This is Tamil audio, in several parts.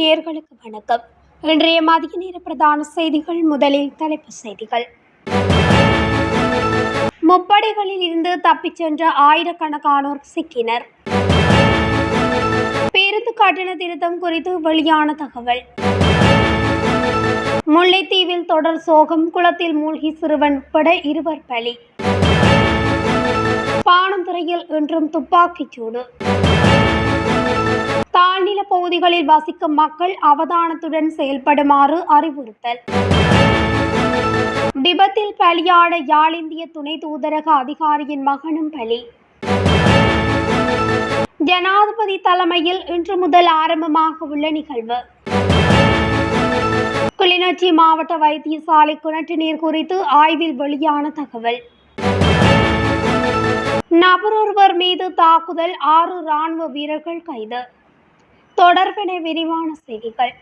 நேர்களுக்கு வணக்கம். இன்றைய மதிய நேர பிரதான செய்திகள் முதலில் தலைப்பு செய்திகள். முப்படைகளில் இருந்து தப்பிச் சென்ற ஆயிரக்கணக்கானோர் சிக்கினர். பேருந்து கட்டண திருத்தம் குறித்து வெளியான தகவல். முல்லைத்தீவில் தொடர் சோகம் குளத்தில் மூழ்கி சிறுவன் உட்பட இருவர் பலி. பாணந்துறையில் இன்றும் துப்பாக்கிச் சூடு. தாழ்நில பகுதிகளில் வசிக்கும் மக்கள் அவதானத்துடன் செயல்படுமாறு அறிவுறுத்தல். விபத்தில் பலியான யாழ் இந்திய துணை தூதரக அதிகாரியின் மகனும் பலி. ஜனாதிபதி தலைமையில் இன்று முதல் ஆரம்பமாக உள்ள நிகழ்வு. கிளிநொச்சி மாவட்ட வைத்தியசாலை கிணற்று நீர் குறித்து ஆய்வில் வெளியான தகவல். நபரொருவர் மீது தாக்குதல் ஆறு ராணுவ வீரர்கள் கைது. தொடர்பென விரிவான செய்திகள்.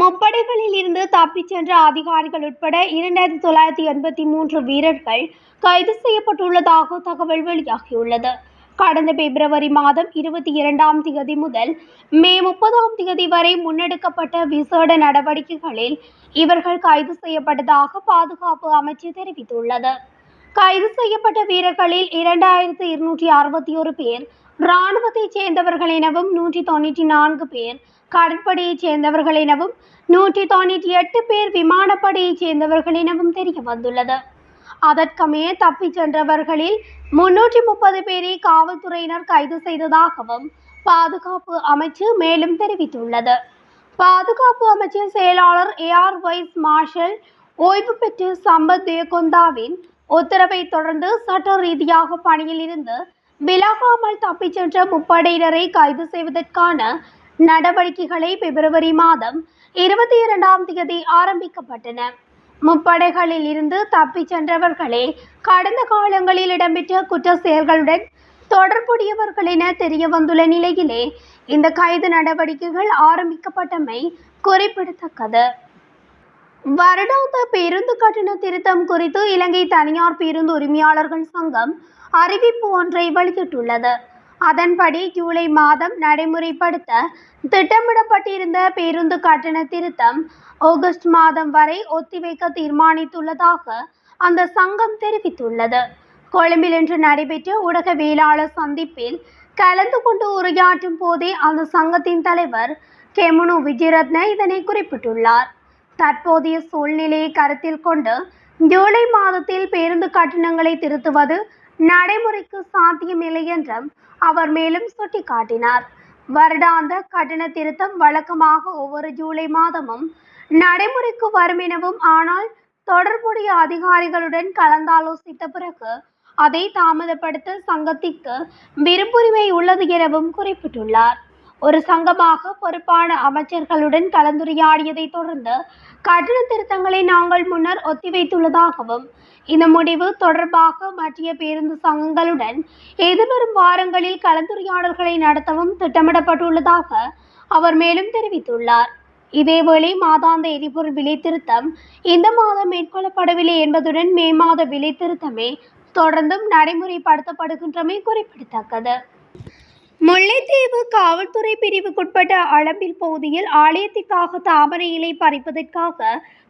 முப்படைகளில் இருந்து தப்பிச் சென்ற அதிகாரிகள் உட்பட இரண்டாயிரத்தி தொள்ளாயிரத்தி எண்பத்தி மூன்று வீரர்கள் கைது செய்யப்பட்டுள்ளதாக தகவல் வெளியாகியுள்ளது. கடந்த பிப்ரவரி மாதம் இருபத்தி இரண்டாம் தேதி முதல் மே முப்பதாம் தேதி வரை முன்னெடுக்கப்பட்ட விசேட நடவடிக்கைகளில் இவர்கள் கைது செய்யப்பட்டதாக பாதுகாப்பு அமைச்சு தெரிவித்துள்ளது. கைது செய்யப்பட்ட வீரர்களில் இரண்டாயிரத்து இருநூற்றி அறுபத்தி ஒரு பேர் இராணுவத்தைச் சேர்ந்தவர்கள் எனவும் நூற்றி தொண்ணூற்றி நான்கு பேர் கடற்படையைச் சேர்ந்தவர்கள் எனவும் நூற்றி தொண்ணூற்றி எட்டு பேர் விமானப்படையைச் சேர்ந்தவர்கள் எனவும் தெரிய வந்துள்ளது. அதற்கமைய தப்பிச் சென்றவர்களில் முன்னூற்றி முப்பது பேரை காவல்துறையினர் கைது செய்ததாகவும் பாதுகாப்பு அமைச்சு மேலும் தெரிவித்துள்ளது. பாதுகாப்பு அமைச்சின் செயலாளர் ஏஆர் வைஸ் மார்ஷல் ஓய்வு பெற்று சம்பத் தேகொந்தாவின் உத்தரவை தொடர்ந்து சட்ட ரீதியாக பணியில் இருந்து விலகாமல் தப்பிச் சென்ற முப்படையினரை கைது செய்வதற்கான நடவடிக்கைகளை பிப்ரவரி மாதம் இருபத்தி இரண்டாம் தேதி ஆரம்பிக்கப்பட்டன. முப்படைகளில் இருந்து தப்பிச் சென்றவர்களே கடந்த காலங்களில் இடம்பெற்ற குற்ற செயல்களுடன் தொடர்புடையவர்கள் என தெரிய வந்துள்ள நிலையிலே இந்த கைது நடவடிக்கைகள் ஆரம்பிக்கப்பட்டமை குறிப்பிடத்தக்கது. வருடாந்த பேருந்து கட்டண திருத்தம் குறித்து இலங்கை தனியார் பேருந்து உரிமையாளர்கள் சங்கம் அறிவிப்பு ஒன்றை வெளியிட்டுள்ளது. அதன்படி ஜூலை மாதம் நடைமுறைப்படுத்த திட்டமிடப்பட்டிருந்த பேருந்து கட்டண திருத்தம் ஆகஸ்ட் மாதம் வரை ஒத்திவைக்க தீர்மானித்துள்ளதாக அந்த சங்கம் தெரிவித்துள்ளது. கொழும்பில் இன்று நடைபெற்ற ஊடகவியலாளர் சந்திப்பில் கலந்து கொண்டு உரையாற்றும் போதே அந்த சங்கத்தின் தலைவர் கெமுனு விஜயரத்ன இதனை குறிப்பிட்டுள்ளார். தற்போதைய சூழ்நிலையை கருத்தில் கொண்டு ஜூலை மாதத்தில் பேருந்து கட்டணங்களை திருத்துவது நடைமுறைக்கு சாத்தியமில்லை என்றும் அவர் மேலும் சுட்டிக்காட்டினார். வருடாந்த கட்டண திருத்தம் வழக்கமாக ஒவ்வொரு ஜூலை மாதமும் நடைமுறைக்கு வரும் எனவும் ஆனால் தொடர்புடைய அதிகாரிகளுடன் கலந்தாலோசித்த பிறகு அதை தாமதப்படுத்த சங்கத்திற்கு விருப்புரிமை உள்ளது எனவும் குறிப்பிட்டுள்ளார். ஒரு சங்கமாக பொறுப்பான அமைச்சர்களுடன் கலந்துரையாடியதை தொடர்ந்து கட்டண திருத்தங்களை நாங்கள் முன்னர் ஒத்திவைத்துள்ளதாகவும் இந்த முடிவு தொடர்பாக மத்திய பேருந்து சங்கங்களுடன் எதிர்வரும் வாரங்களில் கலந்துரையாடல்களை நடத்தவும் திட்டமிடப்பட்டுள்ளதாக அவர் மேலும் தெரிவித்துள்ளார். இதேவேளை மாதாந்த எரிபொருள் விலை திருத்தம் இந்த மாதம் மேற்கொள்ளப்படவில்லை என்பதுடன் மே மாத விலை திருத்தமே தொடர்ந்தும் நடைமுறைப்படுத்தப்படுகின்றமை குறிப்பிடத்தக்கது. முல்லைத்தீவு காவல்துறை பிரிவுக்குட்பட்ட அளம்பில் பகுதியில் ஆலயத்திற்காக தாமரை இலை பறிப்பதற்காக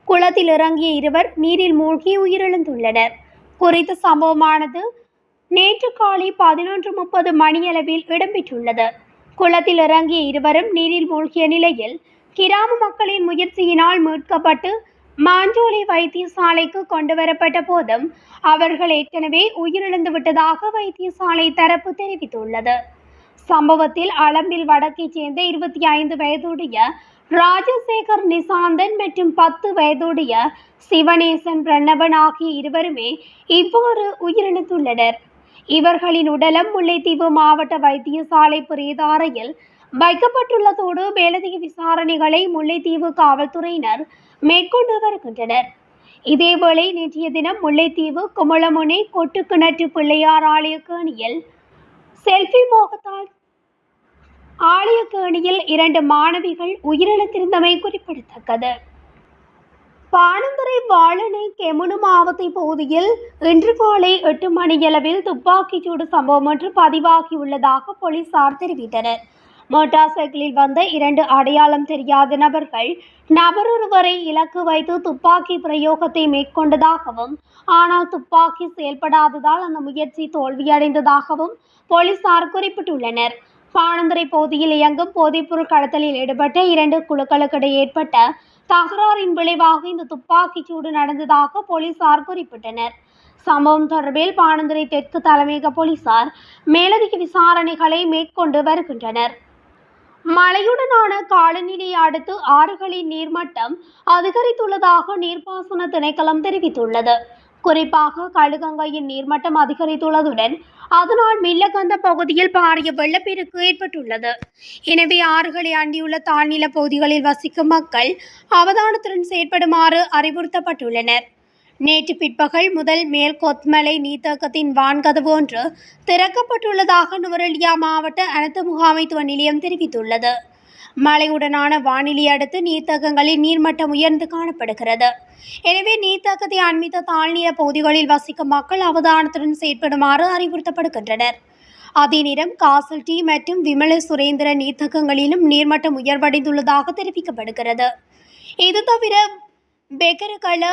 குளத்தில் இறங்கிய இருவர் நீரில் மூழ்கி உயிரிழந்துள்ளனர். குறித்த சம்பவமானது நேற்று காலை பதினொன்று முப்பது மணியளவில் இடம்பெற்றுள்ளது. குளத்தில் இறங்கிய இருவரும் நீரில் மூழ்கிய நிலையில் கிராம மக்களின் முயற்சியினால் மீட்கப்பட்டு மாஞ்சோலை வைத்தியசாலைக்கு கொண்டு வரப்பட்ட போதும் அவர்கள் ஏற்கனவே உயிரிழந்து விட்டதாக வைத்தியசாலை தரப்பு தெரிவித்துள்ளது. சம்பவத்தில் அளம்பில் வடக்கைச் சேர்ந்த இருபத்தி ஐந்து வயதுடைய ராஜசேகர் நிசாந்தன் மற்றும் பத்து வயதுடைய சிவனேசன் பிரணவன் ஆகிய இருவருமே இவ்வாறு உயிரிழந்துள்ளனர். இவர்களின் உடலம் முல்லைத்தீவு மாவட்ட வைத்தியசாலை பிரேதாரையில் வைக்கப்பட்டுள்ளதோடு மேலதிக விசாரணைகளை முல்லைத்தீவு காவல்துறையினர் மேற்கொண்டு வருகின்றனர். இதேவேளை நேற்றைய தினம் முல்லைத்தீவு குமளமுனை கொட்டுக்கிணற்று பிள்ளையார் ஆலய கேணியில் செல்ஃபி மோகத்தால் ஆலயக்கேணியில் இரண்டு மாணவிகள் உயிரிழந்திருந்தமை குறிப்பிடத்தக்கது. பாணந்துறை வாழனை கெமுனு மாவட்ட பகுதியில் இன்று காலை எட்டு மணியளவில் துப்பாக்கிச்சூடு சம்பவம் ஒன்று பதிவாகியுள்ளதாக போலீசார் தெரிவித்தனர். மோட்டார் சைக்கிளில் வந்த இரண்டு அடையாளம் தெரியாத நபர்கள் நபரொருவரை இலக்கு வைத்து துப்பாக்கி பிரயோகத்தை மேற்கொண்டதாகவும் ஆனால் துப்பாக்கி செயல்படாததால் அந்த முயற்சி தோல்வியடைந்ததாகவும் போலீசார் குறிப்பிட்டுள்ளனர். பாணந்துறை பகுதியில் இயங்கும் போதைப்பொருள் கடத்தலில் ஈடுபட்ட இரண்டு குழுக்களுக்கிடையே ஏற்பட்ட தகராறின் விளைவாக இந்த துப்பாக்கிச் சூடு நடந்ததாக போலீசார் குறிப்பிட்டனர். சம்பவம் தொடர்பில் பாணந்துறை தெற்கு தலைமையக போலீசார் மேலதிக விசாரணைகளை மேற்கொண்டு வருகின்றனர். மழையுடனான காலநிலையை அடுத்து ஆறுகளின் நீர்மட்டம் அதிகரித்துள்ளதாக நீர்ப்பாசன திணைக்களம் தெரிவித்துள்ளது. குறிப்பாக கழுகங்கையின் நீர்மட்டம் அதிகரித்துள்ளதுடன் அதனால் மில்லகந்த பகுதியில் பாரிய வெள்ளப்பெருக்கு ஏற்பட்டுள்ளது. எனவே ஆறுகளை அண்டியுள்ள தாழ்நில பகுதிகளில் வசிக்கும் மக்கள் அவதானத்துடன் செயற்படுமாறு அறிவுறுத்தப்பட்டுள்ளனர். நேற்று பிற்பகல் முதல் மேல் கொத்மலை நீர்த்தேக்கத்தின் வான்கதவு ஒன்று திறக்கப்பட்டுள்ளதாக நுவரெலியா மாவட்ட அனைத்து முகாமைத்துவ நிலையம் தெரிவித்துள்ளது. மழையுடனான வானிலை அடுத்து நீர்த்தகங்களில் நீர்மட்டம் உயர்ந்து காணப்படுகிறது. எனவே நீர்த்தகத்தை அண்மித்த தாழ்நில பகுதிகளில் வசிக்கும் மக்கள் அவதானத்துடன் செயற்படுமாறு அறிவுறுத்தப்படுகின்றனர். அதே நேரம் காசல் டி மற்றும் விமல சுரேந்திர நீர்த்தகங்களிலும் நீர்மட்டம் உயர்வடைந்துள்ளதாக தெரிவிக்கப்படுகிறது. இது தவிர பெகரகள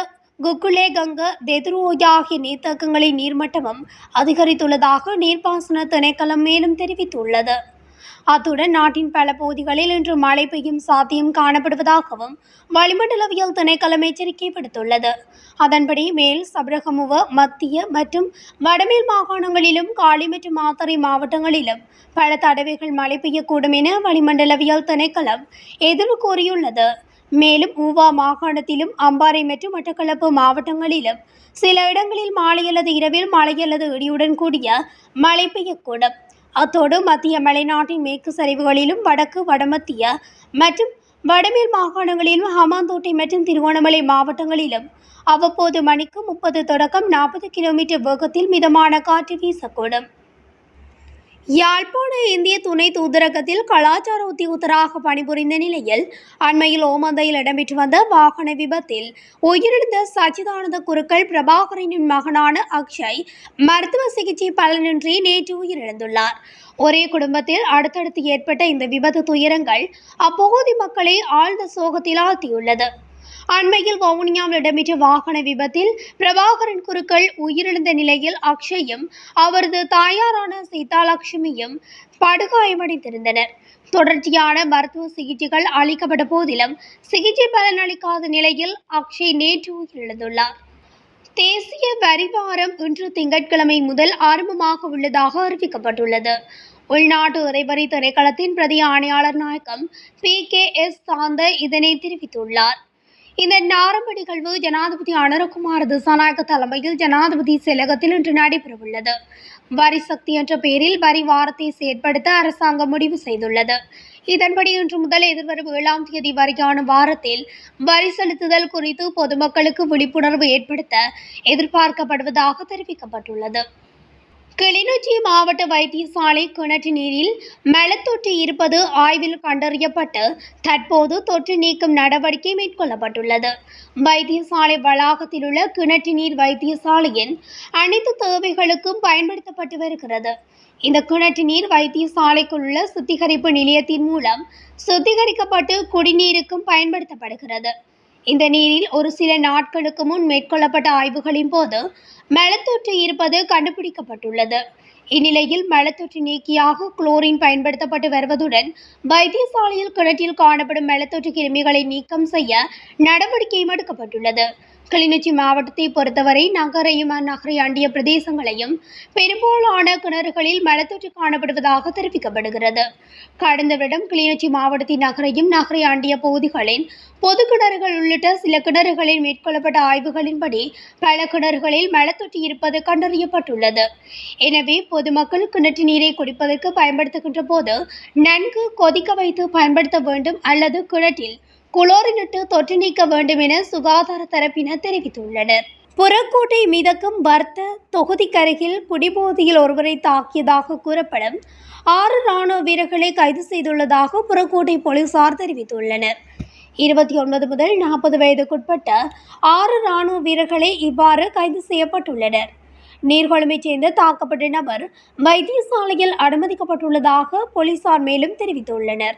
குக்குலே கங்க தெதுரோய் ஆகிய நீர்த்தக்கங்களின் நீர்மட்டமும் அதிகரித்துள்ளதாக நீர்ப்பாசன திணைக்களம் மேலும் தெரிவித்துள்ளது. அத்துடன் நாட்டின் பல பகுதிகளில் இன்று மழை பெய்யும் சாத்தியம் காணப்படுவதாகவும் வளிமண்டலவியல் திணைக்களம் எச்சரிக்கை விடுத்துள்ளது அதன்படி மேல் சபரகமுவ மத்திய மற்றும் வடமேல் மாகாணங்களிலும் காளி மற்றும் மாத்தறை மாவட்டங்களிலும் பல தடவைகள் மழை பெய்யக்கூடும் என வளிமண்டலவியல் திணைக்களம் எதிர்வு கூறியுள்ளது மேலும் ஊவா மாகாணத்திலும் அம்பாறை மற்றும் மட்டக்களப்பு மாவட்டங்களிலும் சில இடங்களில் மாலை அல்லது இரவில் மழை அல்லது இடியுடன் கூடிய மழை பெய்யக்கூடும். அத்தோடு மத்திய மலைநாட்டின் மேற்கு சரிவுகளிலும் வடக்கு வடமத்திய மற்றும் வடமேல் மாகாணங்களிலும் ஹமாந்தோட்டை மற்றும் திருவோணமலை மாவட்டங்களிலும் அவ்வப்போது மணிக்கு முப்பது தொடக்கம் நாற்பது கிலோமீட்டர் வேகத்தில் மிதமான காற்று வீசக்கூடும். யாழ்ப்பாண இந்திய துணை தூதரகத்தில் கலாச்சார உத்தியோகத்தராக பணிபுரிந்த நிலையில் அண்மையில் ஓமந்தையில் இடம்பெற்று வந்த வாகன விபத்தில் உயிரிழந்த சச்சிதானந்த குருக்கள் பிரபாகரனின் மகனான அக்ஷய் மருத்துவ சிகிச்சை பலனின்றி நேற்று உயிரிழந்துள்ளார். ஒரே குடும்பத்தில் அடுத்தடுத்து ஏற்பட்ட இந்த விபத்து துயரங்கள் அப்பகுதி மக்களை ஆழ்ந்த சோகத்தில் ஆழ்த்தியுள்ளது. அண்மையில் வவுனியாவில் இடம்பெற்ற வாகன விபத்தில் பிரபாகரன் குருக்கள் உயிரிழந்த நிலையில் அக்ஷயும் அவரது தாயாரான சீதாலட்சுமியும் படுகாயமடைந்திருந்தனர். தொடர்ச்சியான மருத்துவ சிகிச்சைகள் அளிக்கப்பட்ட போதிலும் சிகிச்சை பலனளிக்காத நிலையில் அக்ஷய் நேற்று உயிரிழந்துள்ளார். தேசிய வரி வாரம் இன்று திங்கட்கிழமை முதல் ஆரம்பமாக உள்ளதாக அறிவிக்கப்பட்டுள்ளது. உள்நாட்டு இறைவரி திரைக்களத்தின் பிரதி ஆணையாளர் நாயகம் பி கே எஸ் சாந்த இதனை தெரிவித்துள்ளார். இந்த ஆரம்ப நிகழ்வு ஜனாதிபதி அனுரகுமார் திசாநாயக தலைமையில் ஜனாதிபதி செயலகத்தில் இன்று நடைபெறவுள்ளது. வரி சக்தி என்ற பெயரில் வரி வாரத்தை செயற்படுத்த அரசாங்கம் முடிவு செய்துள்ளது. இதன்படி இன்று முதல் எதிர்வரும் ஏழாம் தேதி வரையான வாரத்தில் வரி செலுத்துதல் குறித்து பொதுமக்களுக்கு விழிப்புணர்வு ஏற்படுத்த எதிர்பார்க்கப்படுவதாக தெரிவிக்கப்பட்டுள்ளது. கிளிநொச்சி மாவட்ட வைத்தியசாலை கிணற்று நீரில் மலத்தொற்று இருப்பது ஆய்வில் கண்டறியப்பட்டு தற்போது தொற்று நீக்கும் நடவடிக்கை மேற்கொள்ளப்பட்டுள்ளது. வைத்தியசாலை வளாகத்தில் உள்ள கிணற்று நீர் வைத்தியசாலையின் அனைத்து தேவைகளுக்கும் பயன்படுத்தப்பட்டு வருகிறது. இந்த கிணற்று நீர் வைத்தியசாலைக்குள் உள்ள சுத்திகரிப்பு நிலையத்தின் மூலம் சுத்திகரிக்கப்பட்டு குடிநீருக்கும் பயன்படுத்தப்படுகிறது. இந்த நீரில் ஒரு சில நாட்களுக்கு முன் மேற்கொள்ளப்பட்ட ஆய்வுகளின் போது மலத்தொற்று இருப்பது கண்டுபிடிக்கப்பட்டுள்ளது. இந்நிலையில் மலத்தொற்று நீக்கியாக குளோரின் பயன்படுத்தப்பட்டு வருவதுடன் வைத்தியசாலையில் கிணற்றில் காணப்படும் மலத்தொற்று கிருமிகளை நீக்கம் செய்ய நடவடிக்கையும் எடுக்கப்பட்டுள்ளது. கிளிநொச்சி மாவட்டத்தை பொறுத்தவரை நகரையும் அந்நகரை அண்டிய பிரதேசங்களையும் பெரும்பாலான கிணறுகளில் மலத்தொற்று காணப்படுவதாக தெரிவிக்கப்படுகிறது. கடந்த வருடம் கிளிநொச்சி மாவட்டத்தின் நகரையும் நகரை ஆண்டிய பகுதிகளின் பொது கிணறுகள் உள்ளிட்ட சில கிணறுகளில் மேற்கொள்ளப்பட்ட ஆய்வுகளின்படி பல கிணறுகளில் மலத்தொற்று இருப்பது கண்டறியப்பட்டுள்ளது. எனவே பொதுமக்கள் கிணற்று நீரை குடிப்பதற்கு பயன்படுத்துகின்ற போது நன்கு கொதிக்க வைத்து பயன்படுத்த வேண்டும் அல்லது கிணற்றில் குளோரினிட்டு தொற்று நீக்க வேண்டும் என சுகாதார தரப்பினர் தெரிவித்துள்ளனர். புறக்கோட்டை மிதக்கும் வர்த்த தொகுதிக்கருகில் குடிபோதையில் ஒருவரை தாக்கியதாக கூறப்படும் ஆறு ராணுவ வீரர்களை கைது செய்துள்ளதாக புறக்கோட்டை போலீசார் தெரிவித்துள்ளனர். இருபத்தி ஒன்பது முதல் நாற்பது வயதுக்குட்பட்ட ஆறு ராணுவ வீரர்களே இவ்வாறு கைது செய்யப்பட்டுள்ளனர். நீர்கொழும்பைச் சேர்ந்த தாக்கப்பட்ட நபர் வைத்தியசாலையில் அனுமதிக்கப்பட்டுள்ளதாக போலீசார் மேலும் தெரிவித்துள்ளனர்.